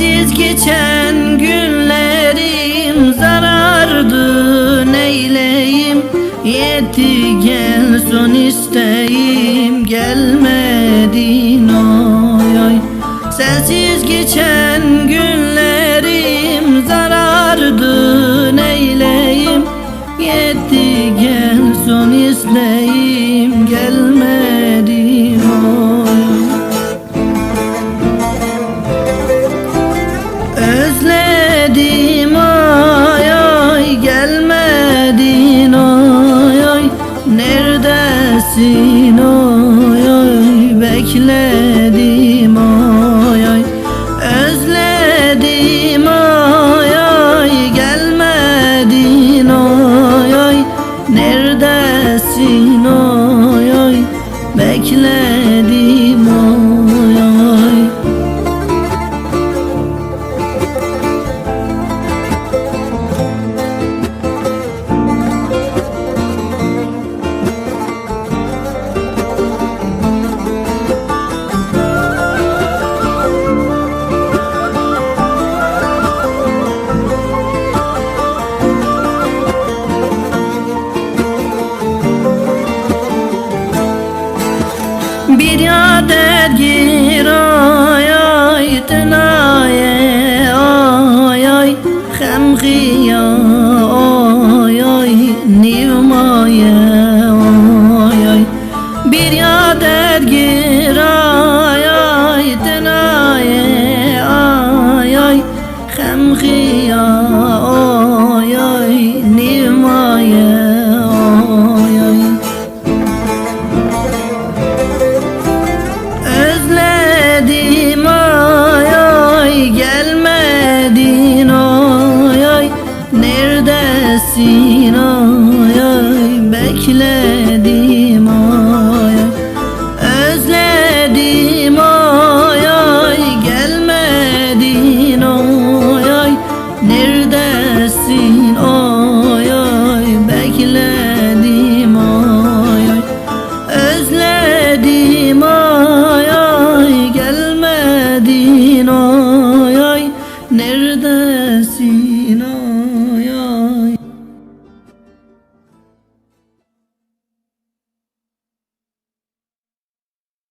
Sensiz geçen günlerim zarardı neyleyim? Yetti gel son isteğim gelmedin oy oy. Sensiz geçen günlerim zarardı neyleyim? Yetti gel son isteğim oy oy bekledim oy oy. Özledim oy oy. Gelmedin oy oy. Neredesin oy oy? Bekledim Bir adet gir ay ay Tenaye ay ay. Hemgiya ay ay Nivmaye ay ay. Bir adet gir ay ay Tenaye ay ay. Hemgiya gelsin ay ay bekledim ay özledim ay ay gelmedin ay ay neredesin ay ay bekledim ay ay özledim